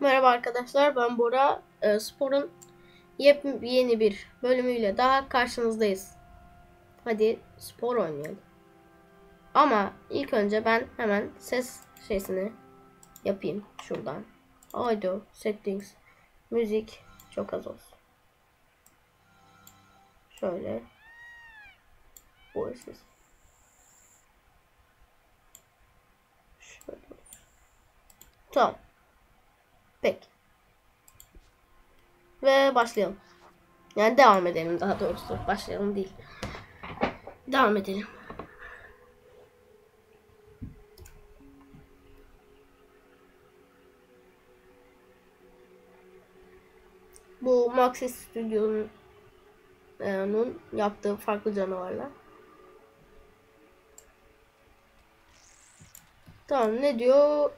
Merhaba arkadaşlar ben Bora. E, sporun yepyeni bir bölümüyle daha karşınızdayız. Hadi spor oynayalım. Ama ilk önce ben hemen ses şeysini yapayım şuradan. Audio settings müzik çok az olsun. Şöyle. Voices. Şöyle. Tamam. Peki. Ve başlayalım. Yani devam edelim daha doğrusu. Başlayalım değil. Devam edelim. Bu Maxis Studio'nun e, yaptığı farklı canavarlar. Tamam ne diyor?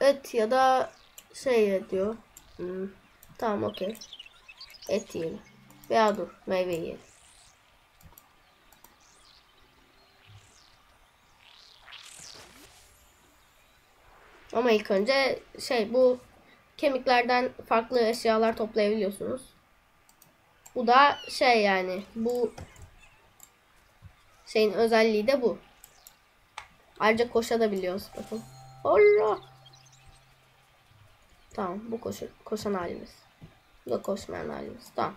Et ya da şey diyor. Hmm. Tamam okey. Et yiyelim. Veya dur meyve yiyelim. Ama ilk önce şey bu kemiklerden farklı eşyalar toplayabiliyorsunuz. Bu da şey yani bu şeyin özelliği de bu. Ayrıca koşabiliyoruz bakın. Allah. Tamam bu koşu, koşan halimiz. Bu da koşmayan halimiz. Tamam.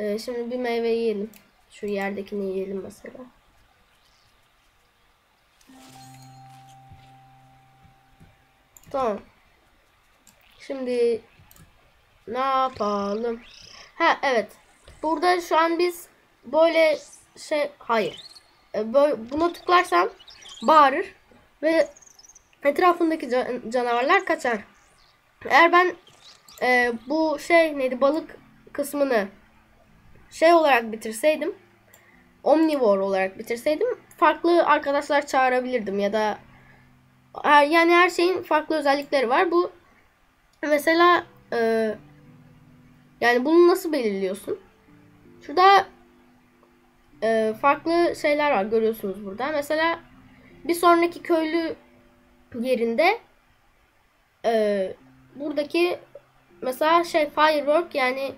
Ee, şimdi bir meyve yiyelim. Şu yerdekini yiyelim mesela. Tamam. Şimdi ne yapalım? Ha evet. Burada şu an biz böyle şey hayır. Ee, böyle, buna tıklarsam bağırır ve etrafındaki can canavarlar kaçar. Eğer ben e, bu şey neydi balık kısmını şey olarak bitirseydim omnivore olarak bitirseydim farklı arkadaşlar çağırabilirdim ya da yani her şeyin farklı özellikleri var. Bu mesela e, yani bunu nasıl belirliyorsun? Şurada e, farklı şeyler var görüyorsunuz burada. Mesela bir sonraki köylü yerinde e, buradaki mesela şey firework yani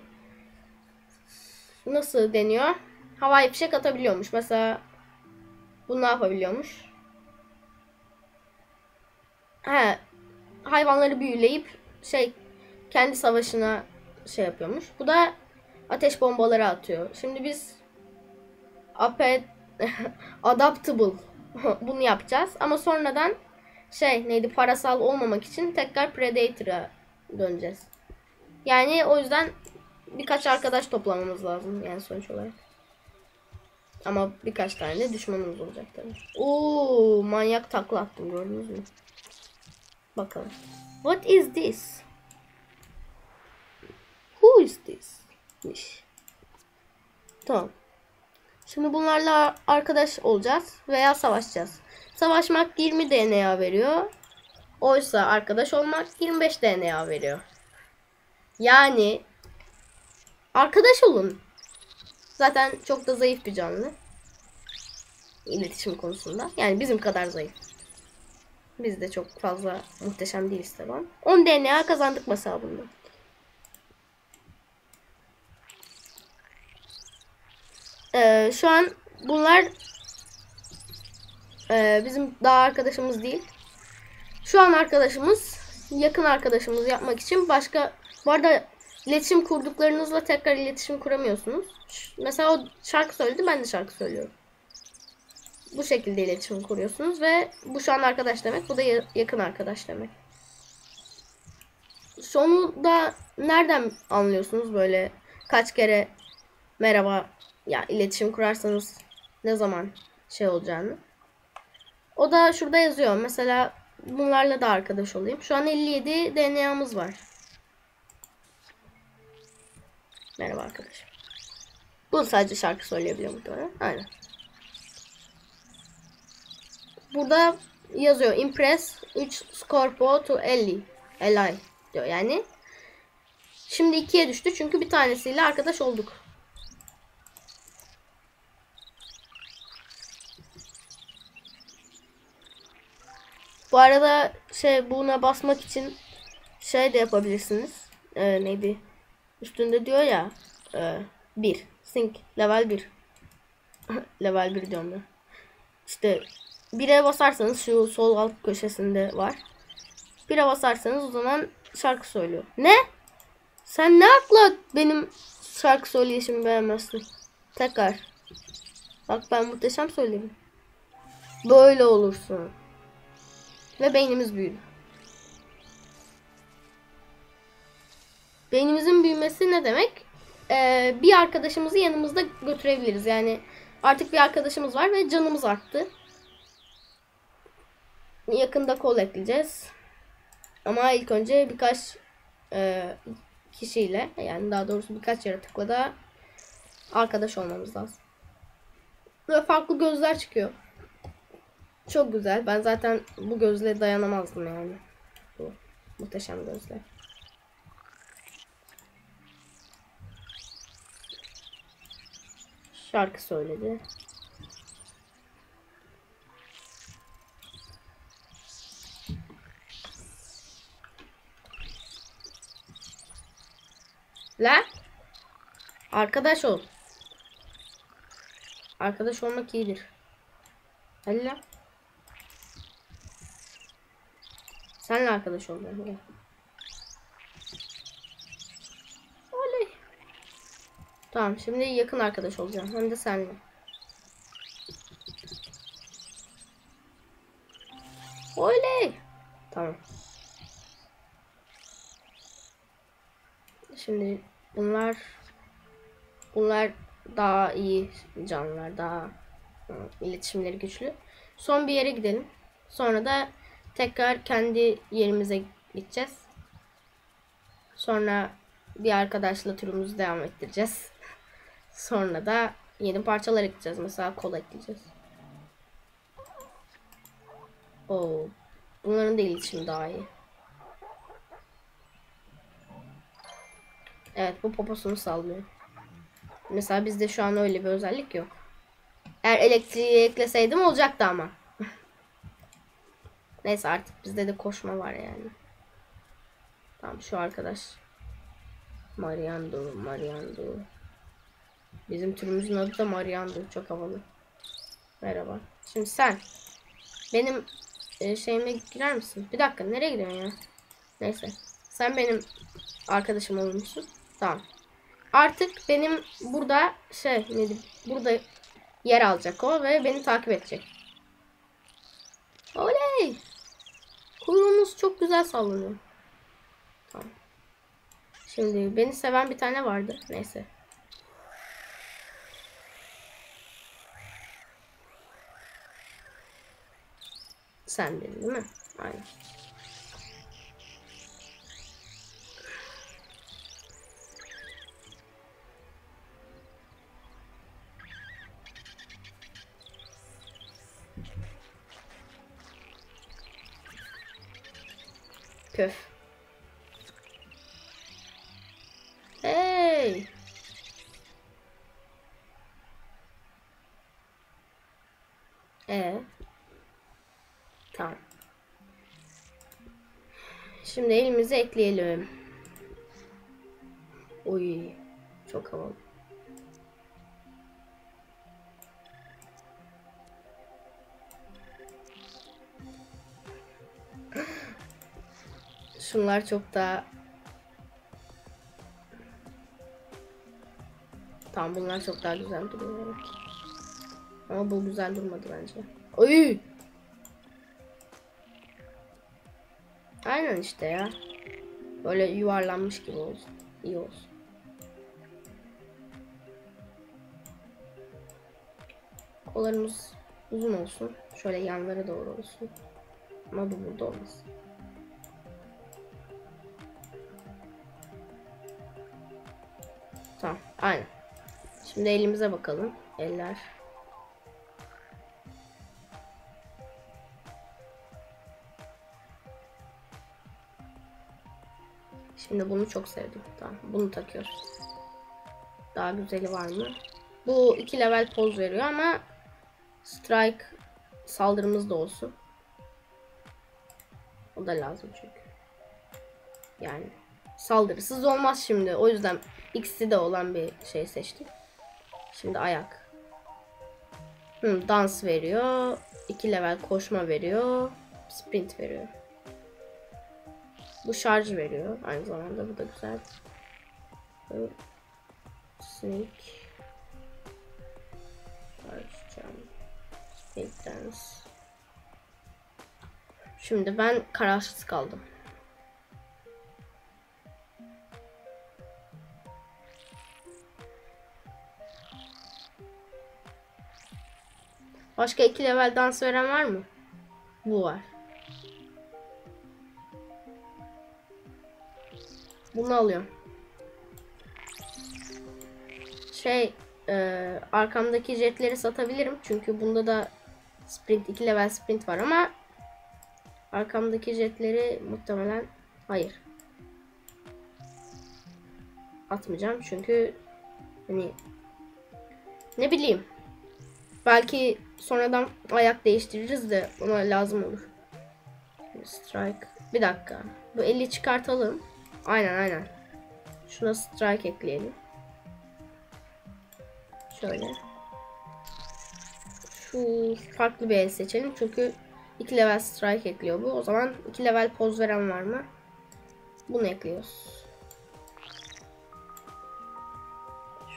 nasıl deniyor? Havai fişek atabiliyormuş. Mesela bunu ne yapabiliyormuş? He, hayvanları büyüleyip şey kendi savaşına şey yapıyormuş. Bu da ateş bombaları atıyor. Şimdi biz apet adaptable bunu yapacağız ama sonradan şey neydi parasal olmamak için tekrar Predator'a döneceğiz. Yani o yüzden birkaç arkadaş toplamamız lazım yani sonuç olarak. Ama birkaç tane düşmanımız olacak tabii. Oo manyak takla attım gördünüz mü? Bakalım. What is this? Who is this? Miş. Tamam. Şimdi bunlarla arkadaş olacağız veya savaşacağız. Savaşmak 20 DNA veriyor. Oysa arkadaş olmak 25 DNA veriyor. Yani arkadaş olun. Zaten çok da zayıf bir canlı. İletişim konusunda. Yani bizim kadar zayıf. Biz de çok fazla muhteşem değiliz tamam. 10 DNA kazandık mesela bundan. Ee, şu an bunlar ee, bizim daha arkadaşımız değil. Şu an arkadaşımız yakın arkadaşımız yapmak için başka bu arada iletişim kurduklarınızla tekrar iletişim kuramıyorsunuz. Mesela o şarkı söyledi ben de şarkı söylüyorum. Bu şekilde iletişim kuruyorsunuz ve bu şu an arkadaş demek. Bu da yakın arkadaş demek. Sonu da nereden anlıyorsunuz böyle kaç kere merhaba ya iletişim kurarsanız ne zaman şey olacağını. O da şurada yazıyor. Mesela bunlarla da arkadaş olayım. Şu an 57 DNA'mız var. Merhaba arkadaşım. Bu sadece şarkı söyleyebiliyor muhtemelen. Aynen. Burada yazıyor. Impress 3 Scorpio to 50. Eli diyor yani. Şimdi ikiye düştü çünkü bir tanesiyle arkadaş olduk. Bu arada şey buna basmak için şey de yapabilirsiniz. Ee, neydi? Üstünde diyor ya. E, 1. Sync. Level 1. level 1 diyorum ya. İşte 1'e basarsanız şu sol alt köşesinde var. 1'e basarsanız o zaman şarkı söylüyor. Ne? Sen ne akla benim şarkı söyleyişimi beğenmezsin? Tekrar. Bak ben muhteşem söylerim. Böyle olursun. Ve beynimiz büyüdü. Beynimizin büyümesi ne demek? Ee, bir arkadaşımızı yanımızda götürebiliriz. Yani artık bir arkadaşımız var ve canımız arttı. Yakında kol ekleyeceğiz. Ama ilk önce birkaç e, kişiyle yani daha doğrusu birkaç yaratıkla da arkadaş olmamız lazım. Ve farklı gözler çıkıyor. Çok güzel. Ben zaten bu gözle dayanamazdım yani. Bu muhteşem gözler. Şarkı söyledi. La? Arkadaş ol. Arkadaş olmak iyidir. Hadi la. Senle arkadaş ol. ben, Gel. Oley. Tamam şimdi yakın arkadaş olacağım. Hem de senle. Oley. Tamam. Şimdi bunlar bunlar daha iyi canlılar, daha iletişimleri güçlü. Son bir yere gidelim. Sonra da tekrar kendi yerimize gideceğiz. Sonra bir arkadaşla turumuzu devam ettireceğiz. Sonra da yeni parçalar ekleyeceğiz. Mesela kola ekleyeceğiz. Oo. Bunların da iletişimi daha iyi. Evet bu poposunu sallıyor. Mesela bizde şu an öyle bir özellik yok. Eğer elektriği ekleseydim olacaktı ama. Neyse artık bizde de koşma var yani. Tamam şu arkadaş. Mariando, Mariando. Bizim türümüzün adı da Mariando. Çok havalı. Merhaba. Şimdi sen benim e, şeyime girer misin? Bir dakika nereye gidiyorsun ya? Neyse. Sen benim arkadaşım olmuşsun. Tamam. Artık benim burada şey neydi? Burada yer alacak o ve beni takip edecek. Oley! Kuyruğumuz çok güzel sallanıyor. Tamam. Şimdi beni seven bir tane vardı. Neyse. Sen dedin değil mi? Aynen. Köf. Hey! Ee. Tamam. Şimdi elimizi ekleyelim. Oy. Çok havalı. Şunlar çok daha Tamam bunlar çok daha güzel duruyor. Ama bu güzel durmadı bence. Oy! Aynen işte ya. Böyle yuvarlanmış gibi olsun. İyi olsun. Kollarımız uzun olsun. Şöyle yanlara doğru olsun. Ama bu burada olmasın. Aynen. Şimdi elimize bakalım. Eller. Şimdi bunu çok sevdim. Tamam. Bunu takıyoruz. Daha güzeli var mı? Bu iki level poz veriyor ama strike saldırımız da olsun. O da lazım çünkü. Yani saldırısız olmaz şimdi. O yüzden X'i de olan bir şey seçtim. Şimdi ayak. Hı, dans veriyor. 2 level koşma veriyor. Sprint veriyor. Bu şarj veriyor. Aynı zamanda bu da güzel. Sneak. Jump. Sneak dance. Şimdi ben kararsız kaldım. Başka iki level dans veren var mı? Bu var. Bunu alıyorum. Şey, e, arkamdaki jetleri satabilirim. Çünkü bunda da sprint, 2 level sprint var ama arkamdaki jetleri muhtemelen hayır. Atmayacağım çünkü hani ne bileyim belki sonradan ayak değiştiririz de ona lazım olur. Strike. Bir dakika. Bu 50 çıkartalım. Aynen aynen. Şuna strike ekleyelim. Şöyle. Şu farklı bir el seçelim. Çünkü 2 level strike ekliyor bu. O zaman 2 level poz veren var mı? Bunu ekliyoruz.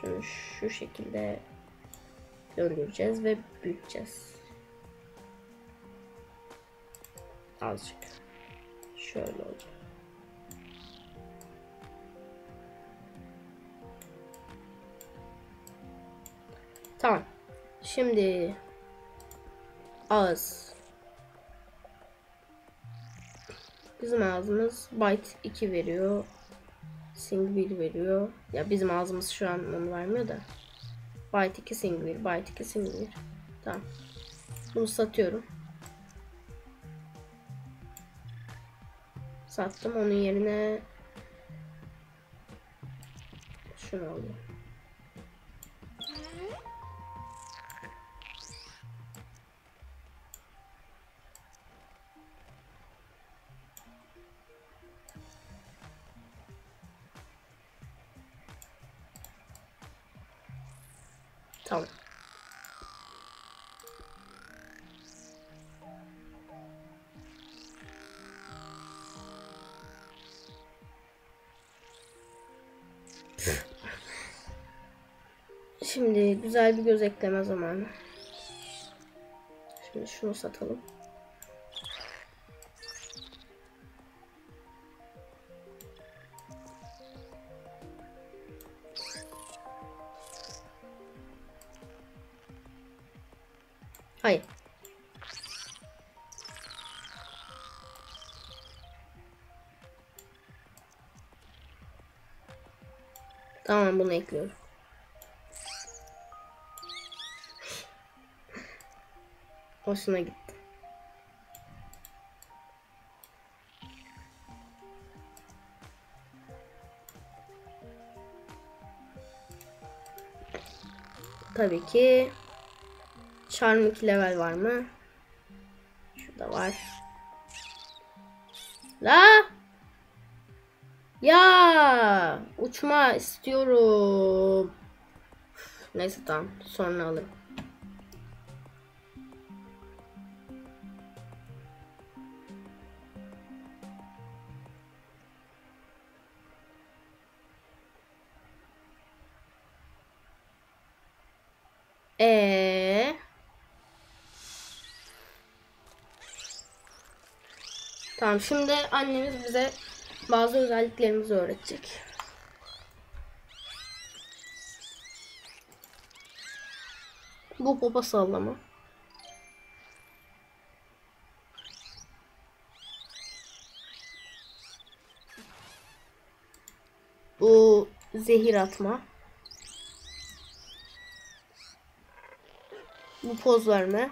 Şunu şu şekilde döndüreceğiz ve büyüteceğiz. Azıcık. Şöyle olacak. Tamam. Şimdi ağız. Bizim ağzımız byte 2 veriyor. Sing 1 veriyor. Ya bizim ağzımız şu an onu vermiyor da. Byte 2 sing 1, byte 2 sing 1. Tamam. Bunu satıyorum. Sattım onun yerine şunu alayım. Güzel bir göz ekleme zamanı. Şimdi şunu satalım. Hayır. Tamam bunu ekliyorum. Hoşuna gitti. Tabii ki Charm 2 level var mı? Şurada var. La! Ya! Uçma istiyorum. Neyse tamam. Sonra alırım. Ee. Tamam şimdi annemiz bize bazı özelliklerimizi öğretecek. Bu popa sallama. Bu zehir atma. Bu poz verme.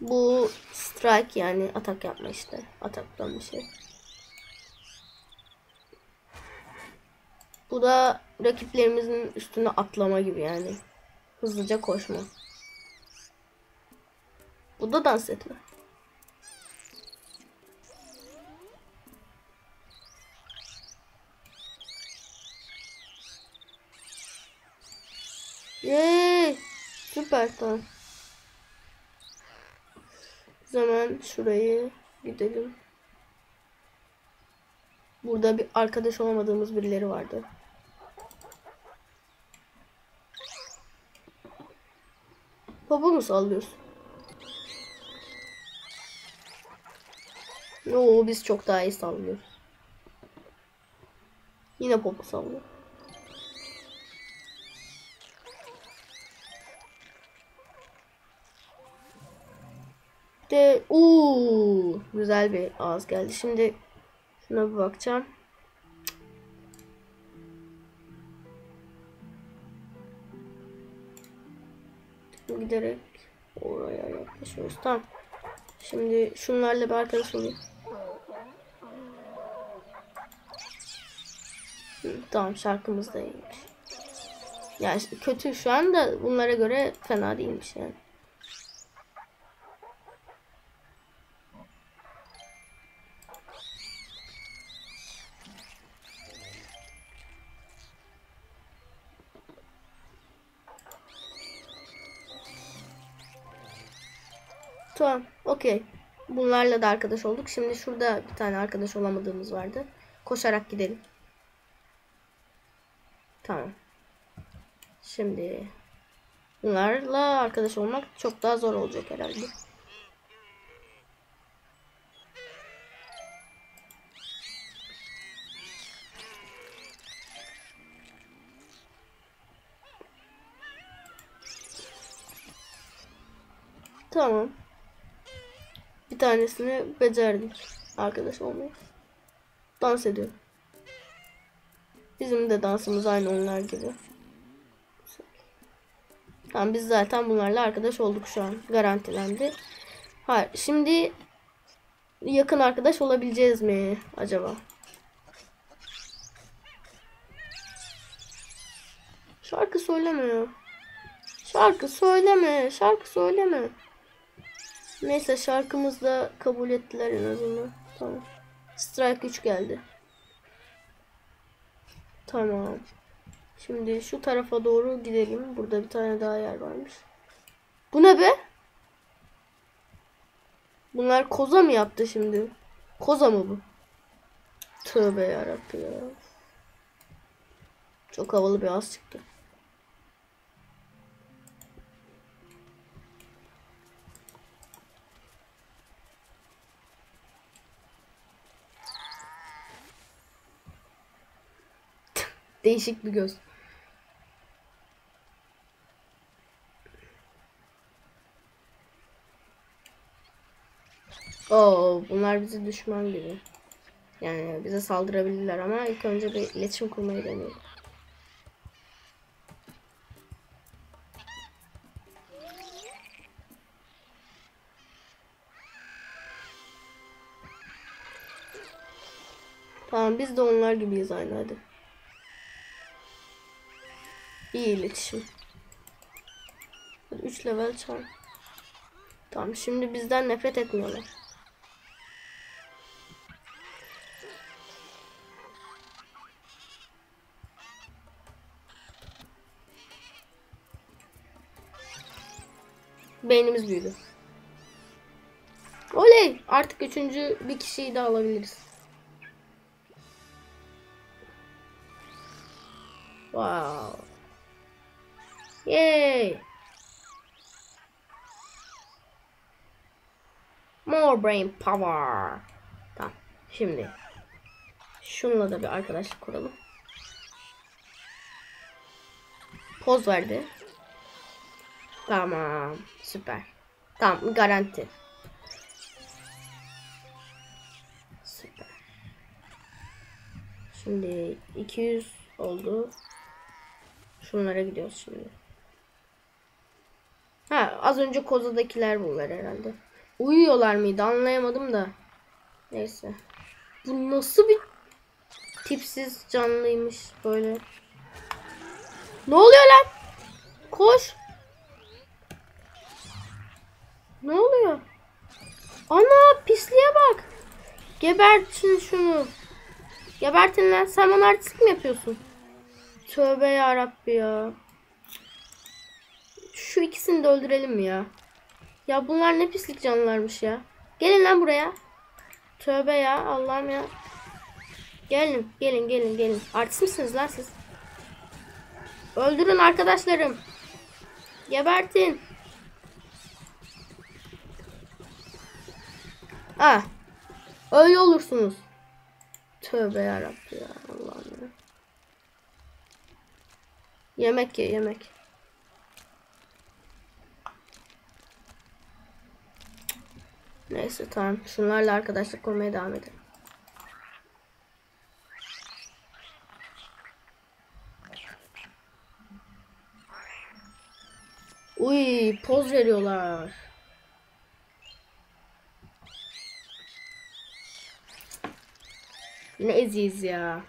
Bu strike yani atak yapma işte. Ataktan bir şey. Bu da rakiplerimizin üstüne atlama gibi yani. Hızlıca koşma. Bu da dans etme. Yay! Süper tamam. Zaman şurayı gidelim. Burada bir arkadaş olamadığımız birileri vardı. Baba mı sallıyorsun? Oo biz çok daha iyi sallıyoruz. Yine popo sallıyor. De uuu güzel bir ağız geldi. Şimdi şuna bir bakacağım. Giderek oraya yaklaşıyoruz. Tamam. Şimdi şunlarla bir arkadaş olayım. Tamam şarkımız da iyiymiş. Yani kötü şu anda bunlara göre fena değilmiş yani. Bunlarla da arkadaş olduk. Şimdi şurada bir tane arkadaş olamadığımız vardı. Koşarak gidelim. Tamam. Şimdi bunlarla arkadaş olmak çok daha zor olacak herhalde. Tamam. Tanesini becerdik. Arkadaş olmayı. Dans ediyor. Bizim de dansımız aynı onlar gibi. Tamam biz zaten bunlarla arkadaş olduk şu an. Garantilendi. Hayır. Şimdi yakın arkadaş olabileceğiz mi acaba? Şarkı söyleme. Şarkı söyleme. Şarkı söyleme. Neyse şarkımızı da kabul ettiler en azından. Tamam. Strike 3 geldi. Tamam. Şimdi şu tarafa doğru gidelim. Burada bir tane daha yer varmış. Bu ne be? Bunlar koza mı yaptı şimdi? Koza mı bu? Tövbe yarabbim ya. Çok havalı bir az çıktı. Değişik bir göz. Oo, bunlar bizi düşman gibi. Yani bize saldırabilirler ama ilk önce bir iletişim kurmayı deneyelim. Tamam biz de onlar gibiyiz aynı hadi. İyi iletişim. 3 level çarp. Tamam şimdi bizden nefret etmiyorlar. Beynimiz büyüdü. Oley! Artık üçüncü bir kişiyi de alabiliriz. Wow. Yay! More brain power. Tamam. Şimdi şununla da bir arkadaşlık kuralım. Poz verdi. Tamam. Süper. Tamam. Garanti. Süper. Şimdi 200 oldu. Şunlara gidiyoruz şimdi. Ha az önce kozadakiler bunlar herhalde. Uyuyorlar mıydı anlayamadım da. Neyse. Bu nasıl bir tipsiz canlıymış böyle. Ne oluyor lan? Koş. Ne oluyor? Ana pisliğe bak. Gebertin şunu. Gebertin lan. Sen bana artistik mi yapıyorsun? Tövbe yarabbi ya. Şu ikisini de öldürelim mi ya? Ya bunlar ne pislik canlılarmış ya. Gelin lan buraya. Tövbe ya Allah'ım ya. Gelin gelin gelin gelin. Artist misiniz lan siz? Öldürün arkadaşlarım. Gebertin. Ah. Öyle olursunuz. Tövbe yarabbim ya Allah'ım ya. Yemek ye yemek. Neyse tamam. Şunlarla arkadaşlık kurmaya devam edelim. Uy poz veriyorlar. Yine eziyiz ya.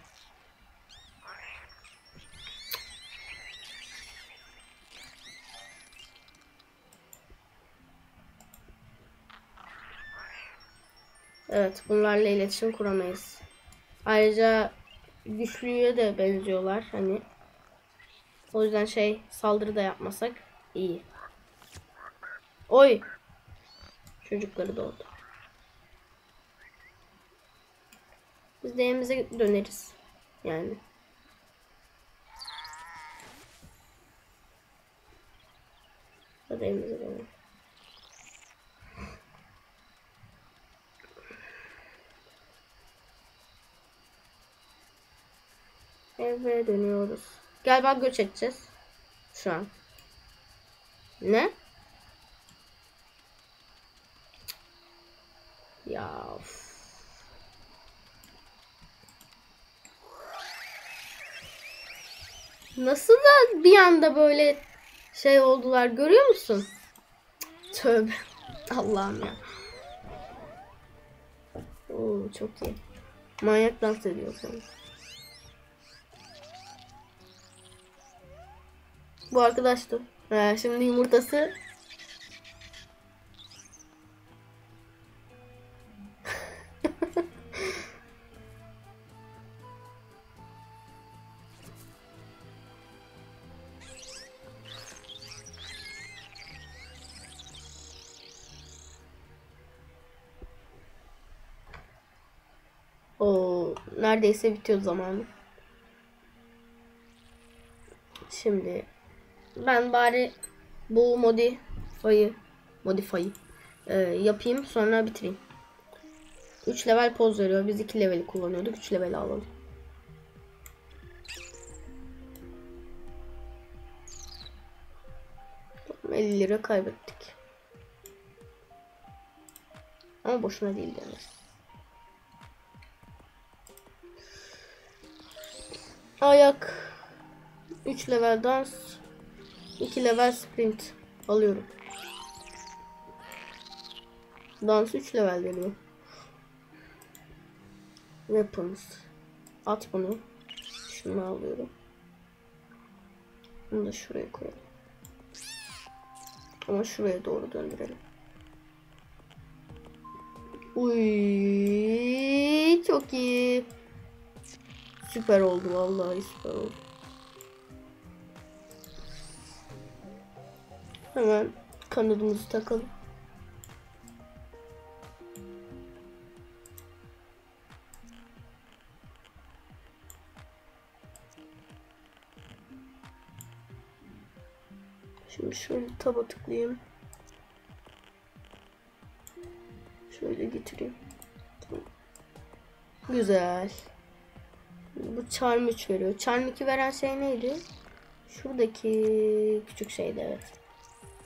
Evet bunlarla iletişim kuramayız. Ayrıca güçlüye de benziyorlar hani. O yüzden şey saldırı da yapmasak iyi. Oy. Çocukları doğdu. Biz de evimize döneriz. Yani. Hadi evimize dönelim. Eve dönüyoruz. Galiba göç edeceğiz. Şu an. Ne? Ya of. Nasıl da bir anda böyle şey oldular görüyor musun? Tövbe. Allah'ım ya. Oo çok iyi. Manyak dans ediyor sonra. Bu arkadaştı. He, şimdi yumurtası O neredeyse bitiyor zamanı. Şimdi ben bari bu modifayı modifayı e, yapayım sonra bitireyim. 3 level poz veriyor. Biz 2 leveli kullanıyorduk. 3 leveli alalım. Tamam, 50 lira kaybettik. Ama boşuna değil yani. Ayak 3 level dans 2 level sprint alıyorum. Dans 3 level veriyor. Weapons. At bunu. Şunu alıyorum. Bunu da şuraya koyalım. Ama şuraya doğru döndürelim. Uy, çok iyi. Süper oldu vallahi süper oldu. Hemen kanadımızı takalım. Şimdi şöyle taba tıklayayım. Şöyle getireyim. Güzel. Bu charm 3 veriyor. Charm 2 veren şey neydi? Şuradaki küçük şeydi evet.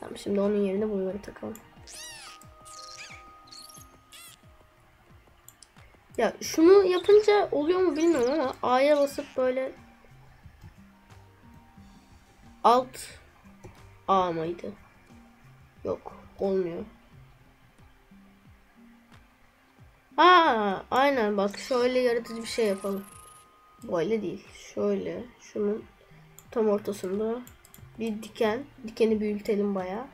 Tamam şimdi onun yerine bunları takalım. Ya şunu yapınca oluyor mu bilmiyorum ama A'ya basıp böyle alt A mıydı? Yok olmuyor. Aa aynen bak şöyle yaratıcı bir şey yapalım. Böyle değil. Şöyle şunun tam ortasında bir diken. Dikeni büyütelim bayağı.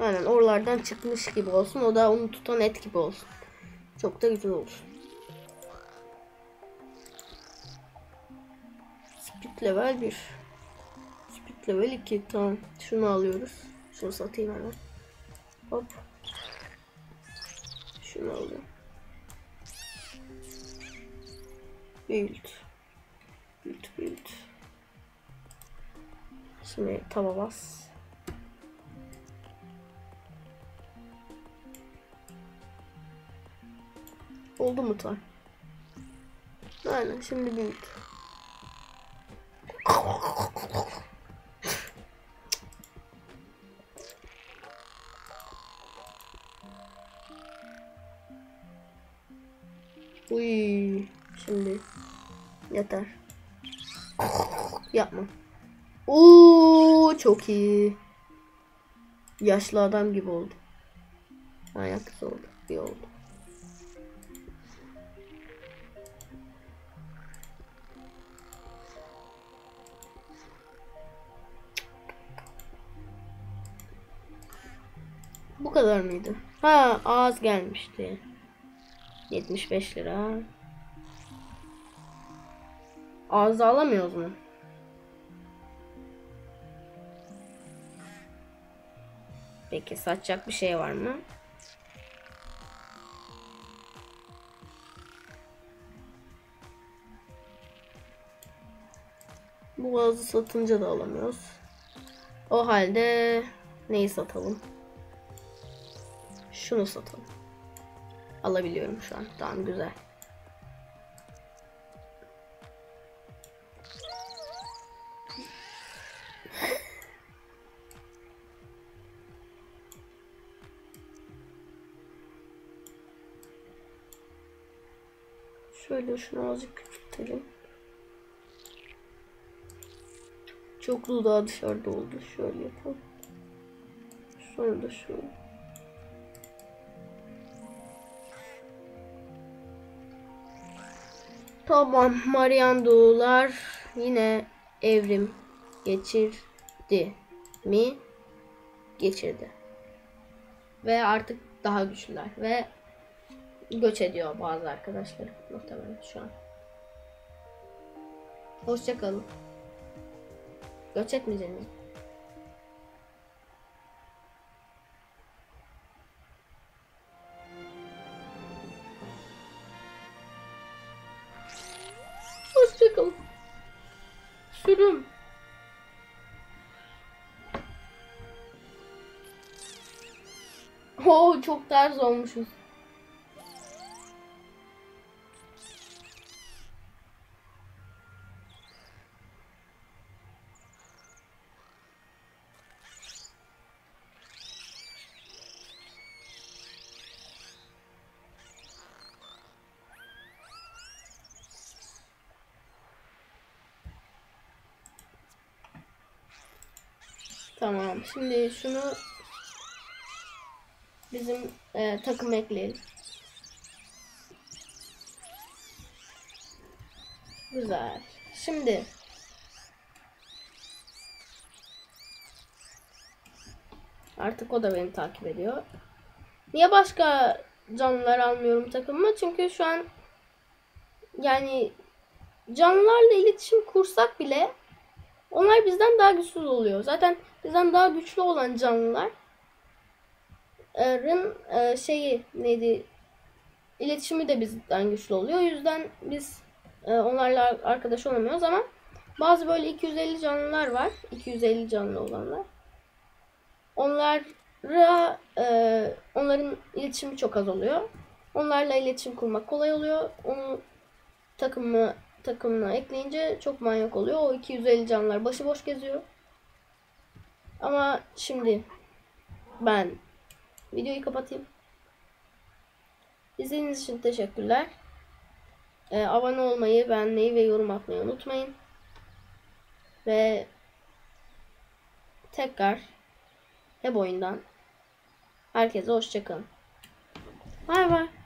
Aynen oralardan çıkmış gibi olsun. O da onu tutan et gibi olsun. Çok da güzel olur. Speed level 1. Speed level 2. Tamam. Şunu alıyoruz. Şunu satayım hemen. Hop. Şunu alıyorum. Build. Şimdi tava bas. Oldu mu tam? Aynen şimdi build. Uy, şimdi yeter. Yapma. Oo çok iyi. Yaşlı adam gibi oldu. Ayakta oldu. İyi oldu. Bu kadar mıydı? Ha az gelmişti. 75 lira. Az alamıyoruz mu? Peki satacak bir şey var mı? Bu gazı satınca da alamıyoruz. O halde neyi satalım? Şunu satalım. Alabiliyorum şu an. Tamam güzel. Şöyle şunu azıcık küçültelim. Çoklu daha dışarıda oldu. Şöyle yapalım. Sonra da şöyle. Tamam. Mariandoğullar yine evrim geçirdi mi? Geçirdi. Ve artık daha güçlüler. Ve göç ediyor bazı arkadaşlar muhtemelen şu an. Hoşçakalın. Göç etmeyeceğiniz. Hoşçakalın. Sürüm. Oo çok ters olmuşuz. Tamam. Şimdi şunu bizim e, takım ekleyelim. Güzel. Şimdi artık o da beni takip ediyor. Niye başka canlılar almıyorum takımıma? Çünkü şu an yani canlılarla iletişim kursak bile onlar bizden daha güçsüz oluyor. Zaten bizden daha güçlü olan canlıların e, şeyi neydi iletişimi de bizden güçlü oluyor. O yüzden biz e, onlarla arkadaş olamıyoruz ama bazı böyle 250 canlılar var. 250 canlı olanlar. Onlara e, onların iletişimi çok az oluyor. Onlarla iletişim kurmak kolay oluyor. Onu takımı takımına ekleyince çok manyak oluyor. O 250 canlılar başıboş geziyor. Ama şimdi ben videoyu kapatayım. İzlediğiniz için teşekkürler. Ee, abone olmayı, beğenmeyi ve yorum atmayı unutmayın. Ve tekrar hep oyundan herkese hoşçakalın. Bay bay.